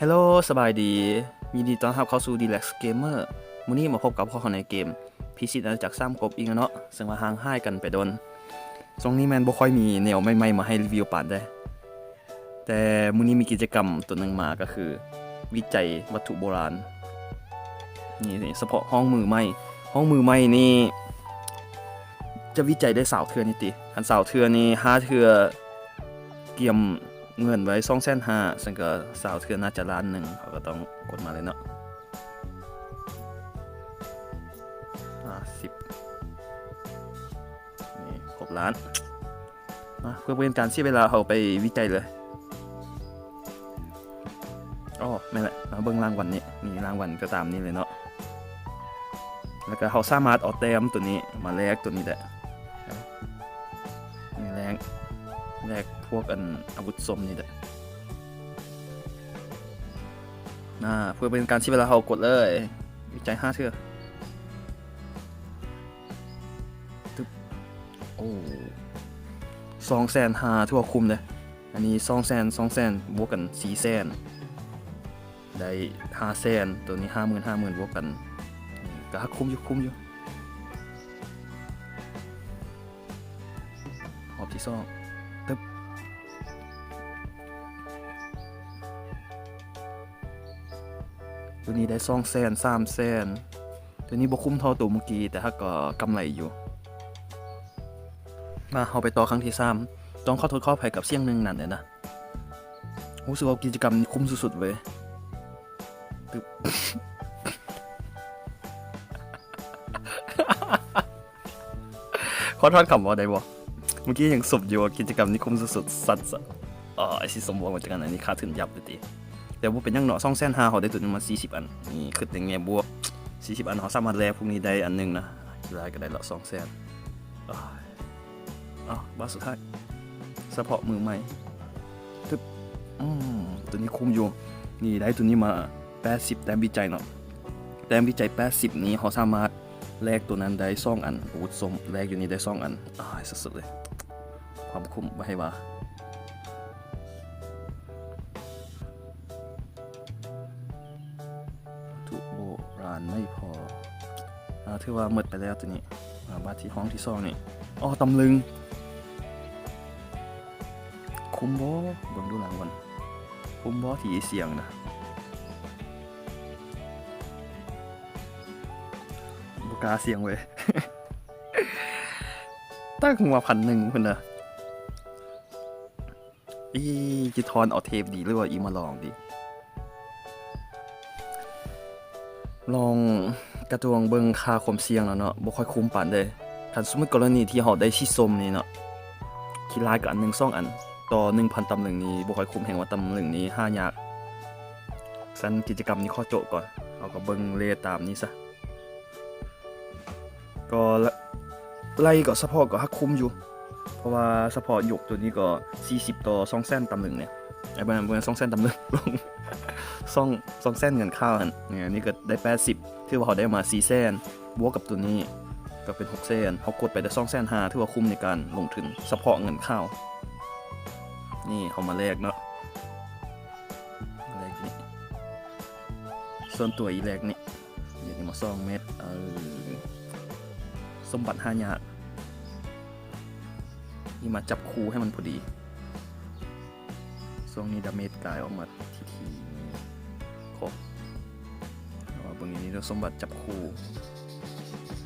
ฮัลโหลสบายดี ยินดีต้อนรับเข้าสู่ Relax Gamer มื้อนี้มาพบกับพ่อของในเกม พิชิตอาณาจักรซ้ำกบอีกแล้วเนาะซึ่งว่าห่างหายกันไปโดนตรงนี้แมนบ่ค่อยมีแนวใหม่ๆมาให้รีวิวปานได้ แต่มื้อนี้มีกิจกรรมตัวหนึงมาก็คือ วิจัยวัตถุโบราณ นี่เฉพาะห้องมือใหม่ห้องมือใหม่นี่ จะวิจัยได้สาวเทือนี่ติอันสาวเทือนี่ห้าเทือเกี่ยม เงินไว้สองแสนห้าซึ่งก็สาวเทือน่าจะล้านหนึ่งเขาก็ต้องกดมาเลยเนาะอ่าสิบนี่ครบล้านมาเพื่อเป็นการเสียเวลาเขาไปวิจัยเลยอ๋อไม่แหละมาเบิ่งรางวัลนี้นี่รางวัลก็ตามนี้เลยเนาะแล้วก็เขาสามารถเอาแต้มตัวนี้มาแลกตัวนี้แหละ แรกพวกอันอาวุธสมนี่แหละน่าเพื่อเป็นการที่เวลาเรากดเลยวิจัยห้าเทือตึ๊บโอ้สองแสนหาทั่วคุมเลย อันนี้สองแสนสองแสนบวกกันสี่แสนได้ห้าแสนตัวนี้ห้าหมื่นห้าหมื่นบวกกันก็คุ้มอยู่คุ้มอยู่หอบที่ซอก ตัวนี้ได้สองแสนสามแสนตัวนี้บคุ้มเท่าตัวเมื่อกี้แต่ถ้าก็กำไรอยู่ มาเอาไปต่อครั้งที่สามต้องข้อโทษขออภัยกับเสี่ยงหนึ่งนั่นเลยนะรู้สึกว่ากิจกรรมนี้คุ้มสุดๆเว้ยตึบขอโทษคำว่าได้บ่เมื่อกี้ยังสบอยู่กิจกรรมนี้คุ้มสุดๆสัตว์อ๋อไอซิสมบูรณ์มาจากกันอันนี้ค่าถึงยับเลยตี แต่ว่าเป็นยังเนาะสองแสนหาเขาได้ตัวนึงมาสี่สิบอัน นี่คืออย่างเงี้ยบวกสี่สิบอันเขาสามารถแลกพวกนี้ได้อันหนึงนะรายก็ได้ละสองแสนอ๋ออ๋อบาสสุดท้ายเฉพาะมือใหม่ทึบอืมตัวนี้คุ้มอยู่นี่ได้ตัวนี้มาแปดสิบแต้มวิจัยเนาะแต้มวิจัยแปดสิบนี้เขาสามารถแลกตัวนั้นได้สองอันอาวุธสมแลกอยู่นี่ได้สองอันอ่าสุดๆเลย ความคุ้มไว้ให้ว่า ถือว่าหมดไปแล้วตัวนี้าบาทที่ห้องที่สองนี่อ๋อตำลึง คุ้มบ่เบิ่งดูหลังก่อนคุ้มบ่ที่เสียงนะบกาเสียงเว้ยตั้งหัวพันหนึ่งคนนะอีจิทอนเอาเทปดีหรือว่าอีมาลองดี ลองกระตวงเบิงค่าความเสี่ยงแล้วเนาะบ่ค่อยคุ้มปานเลยคันสมมุติกรณีที่เฮาได้ชิสมนี่เนาะคิดลายกับอันหนึงสองอัน ต่อ 1,000ตำลึงนี้บ่ค่อยคุ้มแห่งว่าตำลึงนี้ห้ายากสันกิจกรรมนี้ข้อโจก่อนเอาก็เบิงเลตามนี้ซะก็ไล่ก็สปอร์ตก็ฮักคุ้มอยู่ เพราะว่าสปอร์ตยกตัวนี้ก็ 40 ต่อ2แสนตำลึงเนี่ยไอ้บ้านเบอร์2แสนตำลึงลง สองสองแสนเงินข้าวหันเนี่ยนี่ก็ได้80ถือว่าเขาได้มา4แสนบวกกับตัวนี้ก็เป็น6แสนเขากดไปได้2แสน5ถือว่าคุ้มในการลงทุนสปอร์ตเงินข้าว นี่เขามาแลกเนาะแลกนี่ส่วนตัวอีแลกนี่เดี๋ยวนี้มา2เม็ดเออสมบัติห้ายากนี่มาจับคูให้มันพอดีช่วงนี้ดาเมจกายออกมาทีที ครบแต่ว่าเบางอย่างนี้เราสมบัติจับคู่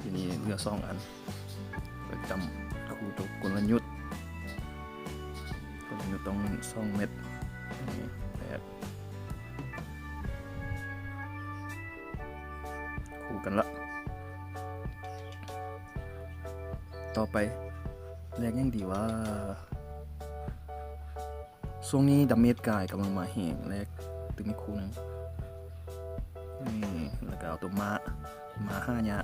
ที่นี้เหลือสองอันก็จำคู่ตัวกลยุทธ์กลยุทธ์ต้องสองเม็ดนี่แปดคู่กันละ ต่อไปแรกยังดีว่าช่วงนี้ดัมเมจกายกำลังมาแหงแรกตึงอีกคู่หนึงนี่แล้วก็ เอาตัวมามาห้าเนี่ย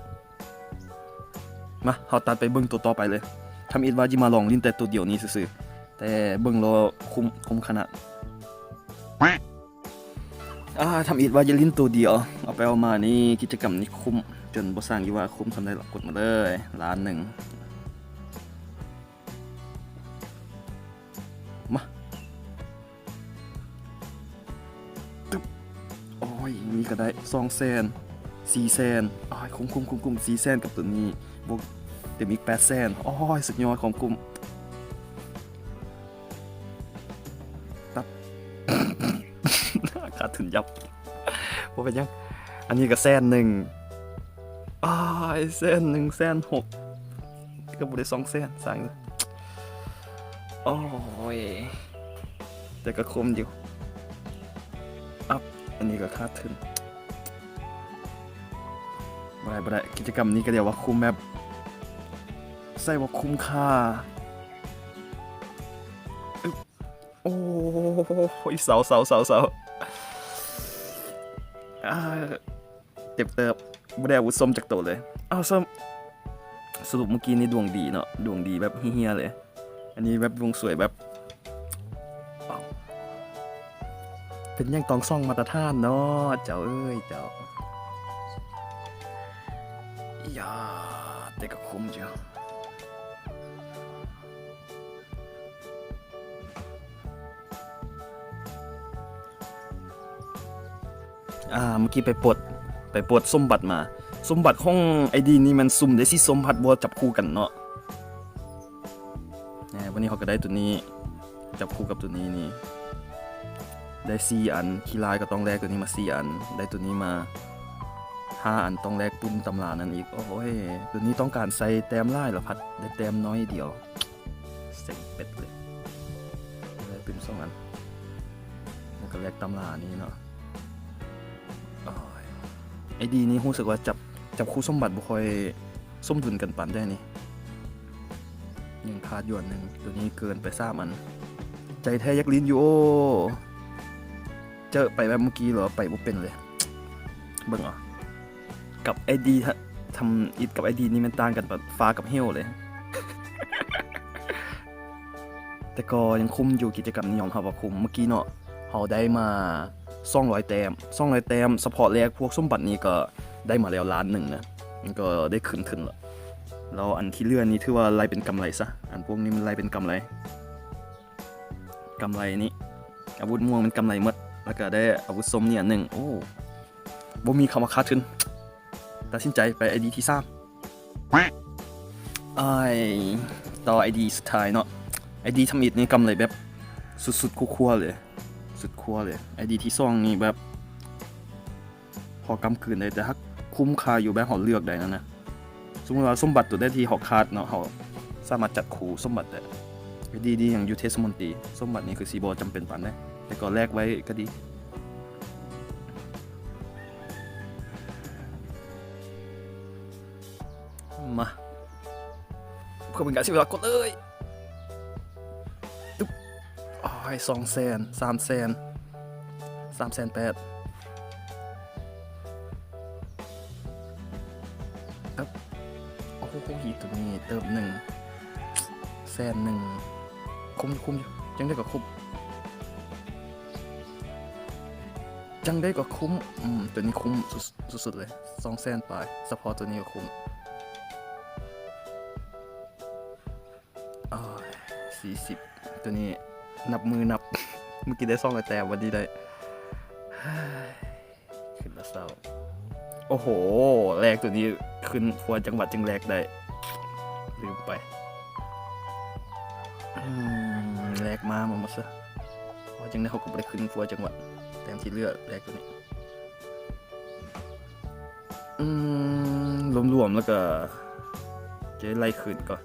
มาเขาตัดไปเบิ้งตัวต่อไปเลยทำอิดว่าจิมาลองลิ้นแต่ตัวเดียวนี้ซื่อๆแต่เบิ้งรอคุ้มคุ้มขนาดอ่าทำอิดว่าจะลิ้นตัวเดียว เอาไปเอามานี่กิจกรรมนี้คุ้มจนบสร้างยู่ว่าคุ้มทำได้หรอกกดมาเลยล้านหนึ่งมาตึ๊บได้สองแสน สี่แสนอ้ายคุ้มคุ้มคุ้มคุ้มสี่แสนกับตัวนี้บวกเต็มอีกแปดแสนอ้อยสุดยอดของกลุ่มตับขาดทุนยับว่าเป็นยัง อันนี้ก็แสนหนึ่งอ้ายแสนหนึ่งแสนหกก็บุได้สองแสนสั่งเลยโอ้ยแต่ก็คมอยู่อัพอันนี้ก็คาดทุน บ่ได้บ่ได้กิจกรรมนี้ก็เรียกว่าคุ้มแบบใส่ว่าคุ้มค่าอึ๊บโอ้ยเสาเสาเสาเสาอ่าเจ็บเติบบ่ได้อาวุธส้มจากตัวเลยเอาส้มสรุปเมื่อกี้นี่ดวงดีเนาะดวงดีแบบเฮี้ยเลย อันนี้แบบดวงสวยแบบ เป็นยังตองซ่องมาตรฐานเนาะเจ้าเอ้ยเจ้า อย่าแต่ก็คุ้มจ้ะอ่า เมื่อกี้ไปปลดไปปลดสมบัติมา สมบัติของไอดีนี่มันซุ่มได้สิสมบัติบัวจับคู่กันเนาะนะวันนี้เขาก็ได้ตัวนี้ จับคู่กับตัวนี้นี่ ได้สี่อันคีลายก็ต้องแลกตัวนี้มาสี่อัน ได้ตัวนี้มา ห้าอันต้องแลกปุ่มตำรานั่นอีก โอ้ยตัวนี้ต้องการใส่แต้มไล่หรอพัดได้แต้มน้อยเดียวเซ็งเป็ดเลยได้ปุ่มสองอันแล้วก็แลกตำรานี้เนาะอ้ยไอดีนี้รู้สึกว่าจับจับคู่สมบัติบุคอยส้มดุลกันปันได้นี่ยังขาดยวนหนึ่งตัวนี้เกินไปสามอัน ใจแท้ยักลิ้นอยู่โอ้เจอไปแบบเมื่อกี้เหรอไปบ่เป็นเลย เบิ่งเหรอ กับไอดีทำอิดกับไอดีนี่มันต่างกันแบบฟ้ากับเฮลเลย แต่ก็ยังคุ้มอยู่กิจกรรมนี้ยอมรับว่าคุ้มเมื่อกี้เนาะเขาได้มาซ่องร้อยแต้มซ่องร้อยแต้มสปอร์ตแรกพวกสมบัตินี้ก็ได้มาแล้วล้านหนึ่งนะมันก็ได้ขึ้นขึ้นแล้วแล้วอันที่เลื่อนนี้ถือว่าไล่เป็นกำไรซะอันพวกนี้มันไล่เป็นกำไรกำไรนี้อาวุธม่วงมันกำไรหมดแล้วก็ได้อาวุธส้มเนี่ยหนึ่งโอ้บ่มีคำว่าคาดทุน ตัดสินใจไปไอดีที่สามไอต่อไอดีสุดท้ายเนาะไอดีทำอิดนี่กำไรแบบสุดๆคั่วๆเลย สุดคั่วเลยไอดีที่สองนี่แบบ พอกำคืนได้แต่ถ้าคุ้มค่าอยู่แบบเขาเลือกได้นะนะสมมติว่าสมบัติตัวได้ที่เขาคาดเนาะเขาสามารถจัดคูสมบัติได้ดีดีๆอย่างอยูเทสมนตรีสมบัตินี้คือสีบอจำเป็นปันได้แต่ก็แลกไว้ก็ดี มาเพื่อเป็นการเสียเวลากดเลยตุ๊บอ้ยสองแสนสามแสนสามแสนแปดครับโอ้โหตัวนี้เติมหนึ่งแสนหนึ่งคุ้มอยู่คุ้มอยู่จังได้ก็คุ้มจังได้ก็คุ้ม อืม ตัวนี้คุ้มสุดสุดๆเลยสองแสนไปสปอร์ตตัวนี้ก็คุ้ม 40 ตัวนี้นับมือนับ เมื่อกี้ได้ซ่องแต่วันนี้ได้ขึ้นละเศร้า โอ้โห แรกตัวนี้ขึ้นควรจังหวัดจึงแรกได้ ลืมไปแรกมามามาซะพอจังได้เขาก็ไปขึ้นควรจังหวัดแต่ที่เลือกแรกตัวนี้ อืมรวมๆแล้วก็จะไล่ขึ้นก่อน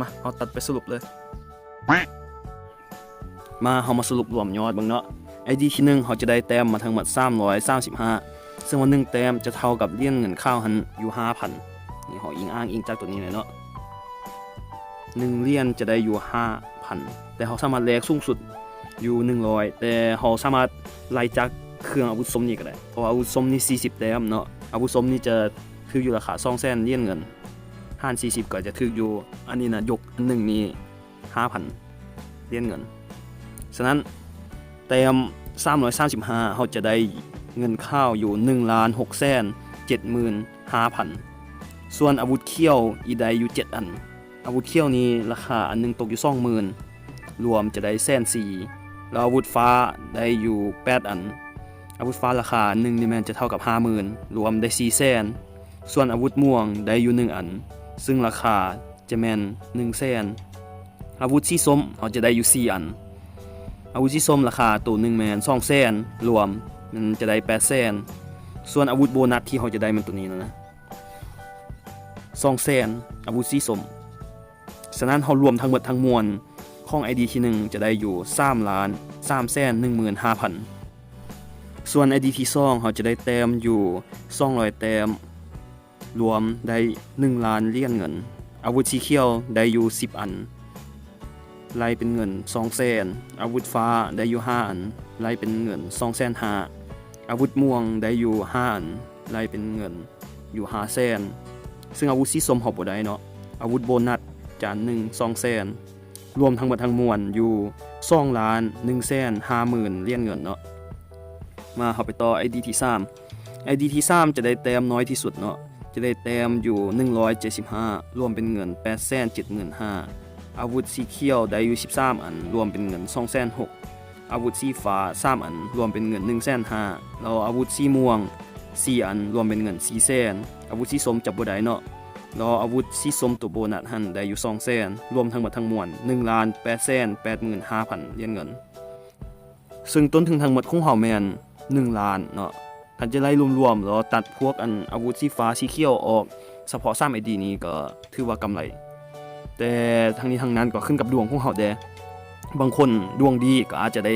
มาเอาตัดไปสรุปเลย มาเอามาสรุปรวมยอดเบ้างเนาะไอดีที่หนึ่งเขาจะได้แต้มมาทั้งหมด335 ซึ่งวันหนึ่งแต้มจะเท่ากับเลี่ยนเงินข้าวหันอยู่5,000นี่เขาอิงอ้างอิงจากตัวนี้เลยเนาะหนึ่งเหรียญจะได้อยู่5,000 แต่เขาสามารถแลกสูงสุดอยู่100 แต่เขาสามารถไล่จากเครื่องอาวุธสมนี่ก็ได้เพราะว่าอาวุธสมนี่40แต้มเนาะอาวุธสมนี่จะถืออยู่ราคา2แสนเหรียญเงิน ห้าน40 ก็จะถืออยู่ อันนี้นะยกอันหนึ่งนี่5,000เหรียญเงิน ฉะนั้นแต้ม335เขาจะได้เงินข้าวอยู่1ล้าน6แสน75,000 ส่วนอาวุธเขี้ยวอีใดอยู่ 7 อัน อาวุธเขี้ยวนี้ราคาอันหนึงตกอยู่20,000รวมจะได้แสนสี่แล้วอาวุธฟ้าได้อยู่ 8 อัน อาวุธฟ้าราคา1นี่แม่นจะเท่ากับ 50,000 รวมได้4แสนส่วนอาวุธม่วงได้อยู่ 1 อัน ซึ่งราคาจะแมน1แสนอาวุธสีส้มเขาจะได้อยู่ 4 อัน อาวุธสีส้มราคาตัวหนึ่งแม่น2แสนรวมมันจะได้8แสนส่วนอาวุธโบนัสที่เขาจะได้มันตัวนี้นะนะ2แสนอาวุธสีส้มฉะนั้นเขารวมทั้งหมดทั้งมวลของ ID ที่หนึ่งจะได้อยู่3ล้าน3แสน15,000 ส่วน ID ที่สองเขาจะได้แต้มอยู่200แต้ม รวมได้ 1 ล้านเหรียญเงิน อาวุธสีเขียวได้อยู่ 10 อันไล่เป็นเงิน2แสนอาวุธฟ้าได้อยู่ 5 อันไล่เป็นเงิน2แสน5อาวุธม่วงได้อยู่ 5 อันไล่เป็นเงินอยู่5แสนซึ่งอาวุธสีส้มเขาบ่ได้เนาะอาวุธโบนัสจาน1 2แสนรวมทั้งหมดทั้งมวลอยู่2ล้าน1แสน5หมื่นเหรียญเงินเนาะมาเข้าไปต่อ ID ที่3 ID ที่3จะได้แต้มน้อยที่สุดเนาะ จะได้แต้มอยู่ 175 รวมเป็นเงิน8 7 5 0 0อาวุธสีเขียวได้อยู่ 13 อัน รวมเป็นเงิน206,000อาวุธสีฟ้า 3 อัน รวมเป็นเงิน105,000แล้วอาวุธสีม่วง 4 อัน รวมเป็นเงิน4 0 0 0 0อาวุธสีส้มจับบ่ได้เนาะแล้วอาวุธสีส้มตัวโบนัสหันได้อยู่200,000รวมทั้งหมดทั้งมวล1ล้าน885,000เหรียญเงิน ซึ่งต้นทุนทั้งหมดของเฮาแมน1ล้านเนาะ คันจะไล่รวมๆแล้วตัดพวกอันอาวุธสีฟ้าสีเขียวออกเฉพาะ3 ID นี้ก็ถือว่ากำไร แต่ทั้งนี้ทั้งนั้นก็ขึ้นกับดวงของเขาแดบางคนดวงดีก็อาจจะได้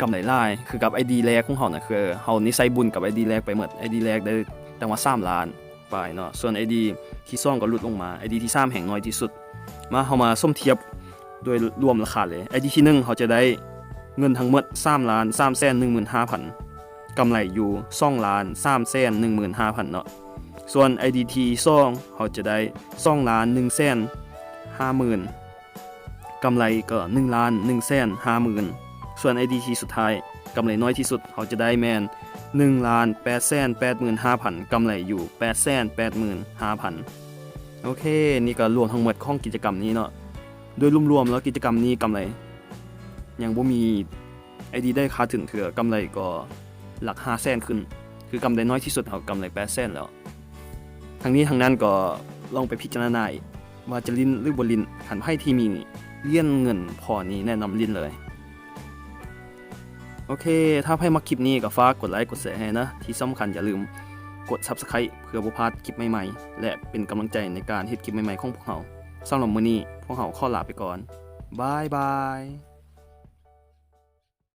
กำไรหลายคือกับ ID แรกของเขาน่ะคือเฮานี่ใสบุญกับ ID แรกไปหมด ID แรกได้ตั้งว่า3ล้านไปเนาะส่วน ID ที่สองก็ลดลงมา ID ที่สามแห่งน้อยที่สุด มาเฮามาส้มเทียบโดยรวมราคาเลย ID ที่หนึ่งเขาจะได้เงินทั้งหมด3ล้าน3แสน15,000 กำไรอยู่2ล้าน3แสน15,000เนาะ ส่วน IDT 2เขาจะได้2ล้าน1แสน50,000กำไรก็1ล้าน1แสน50,000ส่วน IDT สุดท้ายกำไรน้อยที่สุดเขาจะได้แมน1ล้าน8แสน85,000กำไรอยู่8แสน85,000โอเค นี่ก็รวมทั้งหมดของกิจกรรมนี้เนาะ โดยรวมๆแล้วกิจกรรมนี้กำไรยังบ่มี ID ได้ค่าถึงเถือกำไรก็ หลัก5แสนขึ้น คือกำไรน้อยที่สุดเขากำไร8แสนแล้ว ทั้งนี้ทั้งนั้นก็ลองไปพิจารณาว่าจะลินหรือบลินขันไพ่ที่มีนี่เลี่ยนเงินพอนี้แนะนำลินเลย โอเค ถ้าไพ่มาคลิปนี้ก็ฝากกดไลค์กดแชร์ให้นะ ที่สำคัญอย่าลืมกด Subscribe เพื่อบ่พลาดคลิปใหม่ๆ และเป็นกำลังใจในการเฮ็ดคลิปใหม่ๆของพวกเราสำหรับมื้อนี้พวกเราขอลาไปก่อนบายบาย